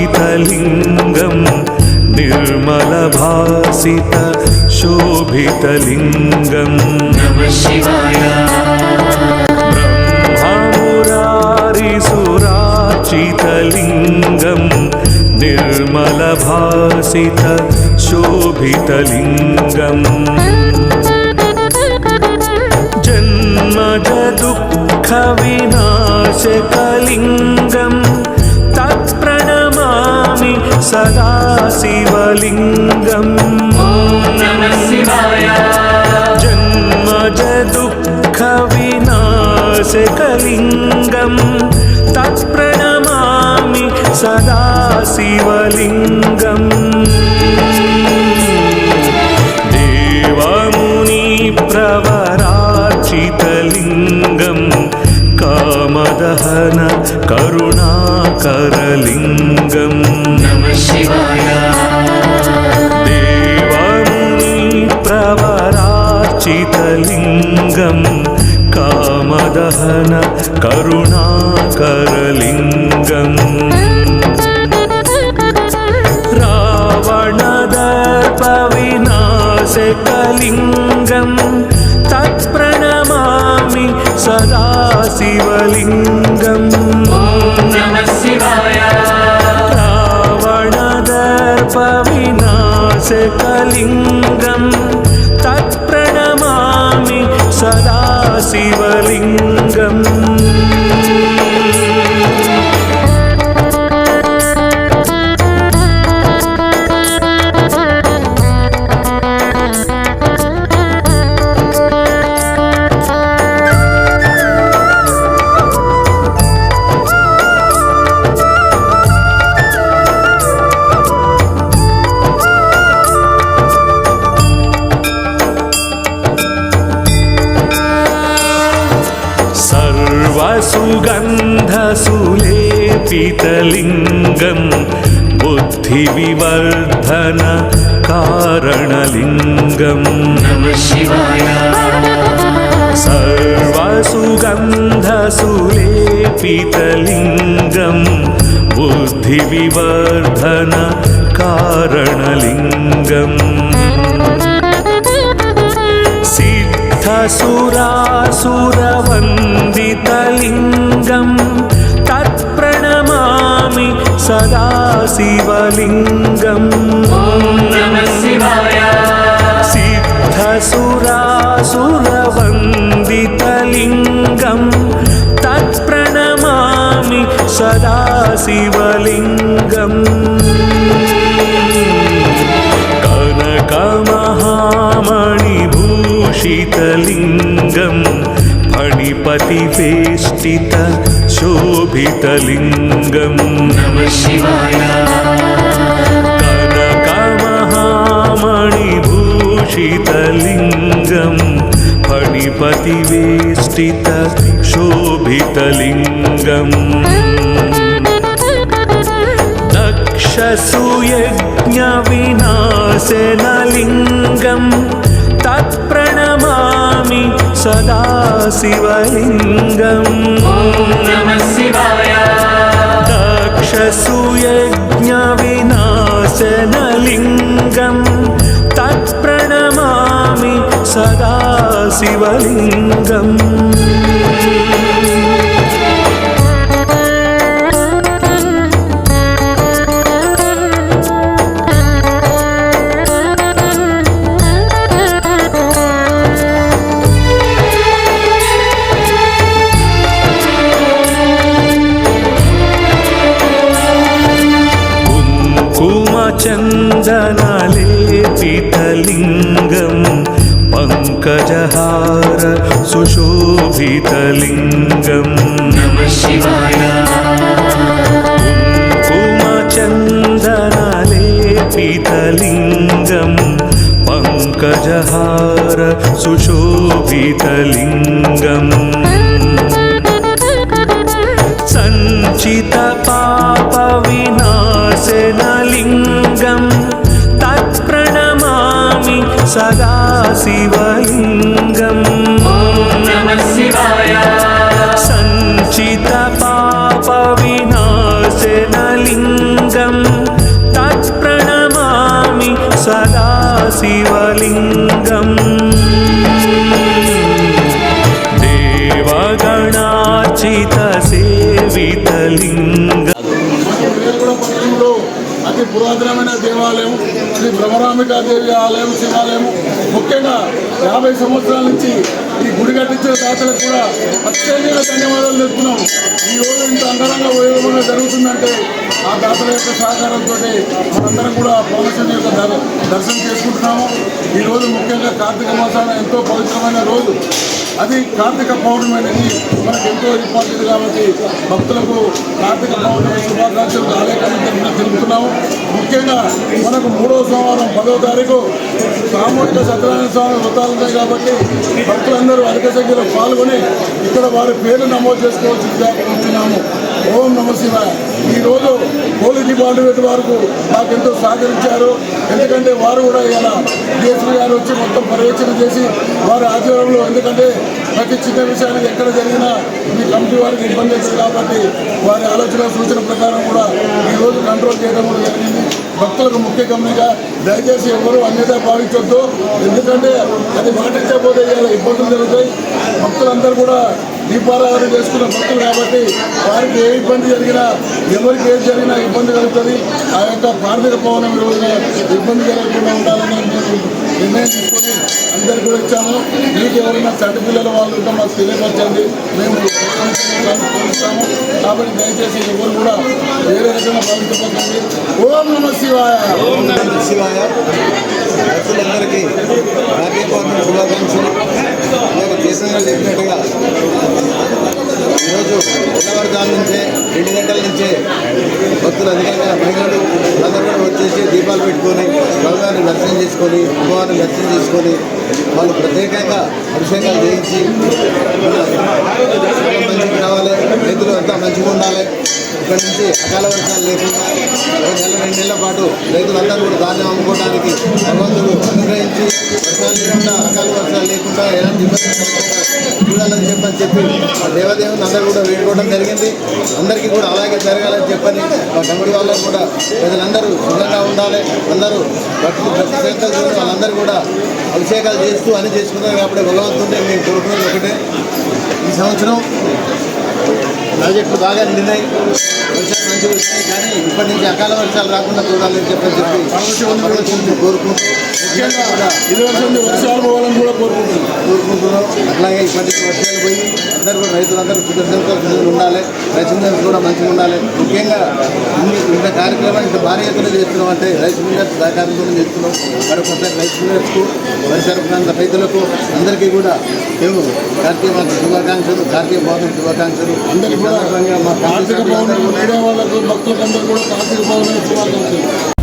प्राचितलिङ्गं निर्मलभासित शोभितलिङ्गं नमः शिवाय ब्रह्ममुरारिसुराचितलिङ्गं निर्मलभासित शोभितलिङ्गम् जन्मज दुःखविनाशकलिङ्गम् सदा शिवलिङ्गम् नमः शिवाय जन्मज दुःखविनाशकलिङ्गं तत्प्रणमामि सदा शिवलिङ्गम् देवमुनिप्रवराचितलिङ्गं कामदहन करुणाकरलिङ्गम् नमः शिवाय देवमुनिप्रवराचितलिङ्गं कामदहन करुणाकरलिङ्गम् रावणदर्पविनाशकलिङ्गं तत्प्रणमामि सदा शिवलिङ्गम् सर्वसुगन्धसुलेपितलिङ्गं बुद्धिविवर्धन कारणलिङ्गम् नमः शिवाय सर्वसुगन्धसुलेपितलिङ्गं बुद्धिविवर्धन कारणलिङ्गम् सिद्धसुरासुरवन्दितलिङ्गं तत्प्रणमामि सदा शिवलिङ्गम् नमः शिवाय सिद्धसुरासुरवन्दितलिङ्गं तत्प्रणमामि सदा शिवलिङ्गम् స్థుతిత శోభితలింగం నమ శివాయ. కనకమహామణిభూషితలింగం ఫణిపతివేష్టిత శోభితలింగం దక్షసుయజ్ఞవినాశనలింగం తత్ప్రణమామి सदा शिवलिङ्गम् नमः शिवाय दक्षसुयज्ञविनाशनलिङ्गं तत्प्रणमामि सदा शिवलिङ्गम् कुङ्कुमचन्दनलेपितलिङ्गं पङ्कजहार सुशोभितलिङ्गम् नमः शिवाय कुङ्कुमचन्दनलेपितलिङ्गं पङ्कजहार सुशोभितलिङ्गम् வாசனலிங்கம் தத் பிரணமாமி சதா சிவலிங்கம் சஞ்சித பாப விநாசனலிங்கம் தத் பிரணமாமி சதா சிவலிங்கம் देवगणाचित పట్టణంలో అతి పురాతనమైన దేవాలయం శ్రీ భ్రమరాంబికాదేవి ఆలయం శివాలయం. ముఖ్యంగా యాభై సంవత్సరాల నుంచి ఈ గుడి కట్టించిన దాతలకు కూడా ప్రత్యేకంగా ధన్యవాదాలు తెలుపుతున్నాం. ఈ రోజు ఇంత అంగరంగ వైభవంగా జరుగుతుందంటే ఆ దాతల యొక్క సహకారంతో మనందరం కూడా పరమశివుని యొక్క దర్శనం చేసుకుంటున్నాము. ఈ రోజు ముఖ్యంగా కార్తీక మాసాన ఎంతో పవిత్రమైన రోజు. అది కార్తీక పౌర్ణమి అనేది మనకు ఎంతో ఇంపార్టెంట్ కాబట్టి భక్తులకు కార్తీక పౌర్ణమి శుభాకాంక్షలు ఆలయకంగా తెలుపుతున్నాము. ముఖ్యంగా మనకు మూడవ సోమవారం పదవ తారీఖు సామూహిక సత్యనారాయణ స్వామి వ్రతాలు ఉన్నాయి కాబట్టి భక్తులందరూ అధిక సంఖ్యలో పాల్గొని ఇక్కడ వారి పేర్లు నమోదు చేసుకోవచ్చు కోరుతున్నాము ఓం నమ శివాయ. ఈరోజు పోలీస్ డిపార్ట్మెంట్ వారు నాకు ఎంతో సహకరించారు. ఎందుకంటే వారు కూడా ఇలా డిఎస్పీ గారు వచ్చి మొత్తం పర్యవేక్షణ చేసి వారి ఆధ్వర్యంలో ఎందుకంటే ప్రతి చిన్న విషయానికి ఎక్కడ జరిగినా మీ కమిటీ వారికి ఇబ్బంది అవుతుంది కాబట్టి వారి ఆలోచన సూచన ప్రకారం కూడా ఈరోజు కంట్రోల్ చేయడం కూడా జరిగింది. భక్తులకు ముఖ్య గమనిక దయచేసి ఎవరు అన్యత భావించొద్దు. ఎందుకంటే అది పాటించకపోతే ఇలా ఇబ్బందులు జరుగుతాయి. భక్తులందరూ కూడా దీపారాధన చేసుకున్న భక్తులు కాబట్టి వారికి ఏ ఇబ్బంది జరిగినా ఎవరికి ఏది జరిగినా ఇబ్బంది కలుగుతుంది. ఆ యొక్క కార్తీక పవనం రోజున ఇబ్బంది జరగకుండా ఉండాలని మేము నిర్ణయం తీసుకొని అందరికి కూడా ఇచ్చాము మీకు ఎవరైనా చంటి పిల్లల వాళ్ళు ఉంటే మాకు తెలియపరచండి. మేము కలుస్తాము కాబట్టి దయచేసి ఎవరు కూడా వేరే రకంగా భావించకండి. ఓం నమ శివాయ. ఓం నమ శివాయ. భక్తులందరికీ పౌర్ణమి శుభాకాంక్షలు. అలాగే కేసీఆర్ చెప్పినట్టుగా ఈరోజు తెల్లవారుజాము నుంచే రెండు గంటల నుంచే భక్తులు అధికంగా మహిళలు అందరూ కూడా వచ్చేసి దీపాలు పెట్టుకొని భగవాన్ని దర్శనం చేసుకొని భగవాన్ని దర్శనం చేసుకొని వాళ్ళు ప్రత్యేకంగా అభిషేకాలు చేయించి రావాలి రైతులు అంతా మంచిగా ఉండాలి. ఇక్కడ నుంచి అకాల వర్షాలు లేకుండా ఒక నెల రెండు నెలల పాటు రైతులందరూ కూడా ధాన్యం అమ్ముకోవడానికి భగవంతుడు అనుగ్రహించి వర్షాలు లేకుండా అకాల వర్షాలు లేకుండా ఎలాంటి ఇబ్బంది చూడాలని చెప్పని చెప్పి ఆ దేవదేవుని అందరూ కూడా వేడుకోవడం జరిగింది. అందరికీ కూడా అలాగే జరగాలని చెప్పని మా తమ్ముడి వాళ్ళకు కూడా ప్రజలందరూ సుఖంగా ఉండాలి. అందరూ భక్తులు ప్రతి శ్రద్ధలు వాళ్ళందరూ కూడా అభిషేకాలు చేస్తూ అని చేసుకున్నారు కాబట్టి భగవంతుడే మేము కోరుకునేది ఒకటే. ఈ సంవత్సరం ప్రాజెక్టులు బాగా నిండినాయి. వర్షాలు మంచిగా వచ్చినాయి కానీ ఇప్పటి నుంచి అకాల వర్షాలు రాకుండా చూడాలని చెప్పని చెప్పి కోరుకుంటూ ముఖ్యంగా వర్షం వర్షాలు పోవాలని కూడా కోరుకుంటున్నాం. కోరుకుంటున్నాం అట్లాగే ఇప్పటి వర్షాలు పోయి అందరూ కూడా రైతులందరూ సుఖసంతో ఉండాలి. రైతులందరూ కూడా మంచిగా ఉండాలి. ముఖ్యంగా ఇన్ని ఇంత కార్యక్రమాలు ఇంత భారీ ఎత్తున చేస్తున్నాం అంటే రైతు మిల్లర్స్ సహకారంతో చేస్తున్నాం. మరొకసారి రైతు మిల్లర్స్కు వరి సరఫరా రైతులకు అందరికీ కూడా మేము కార్తీక మాత శుభాకాంక్షలు కార్తీక పౌర్ణమి శుభాకాంక్షలు. అందరికీ కూడా మా కార్తీక కార్తీక పౌర్ణమి మీడియా వాళ్ళకు భక్తులకు అందరూ కూడా కార్తీక పౌర్ణమి శుభాకాంక్షలు.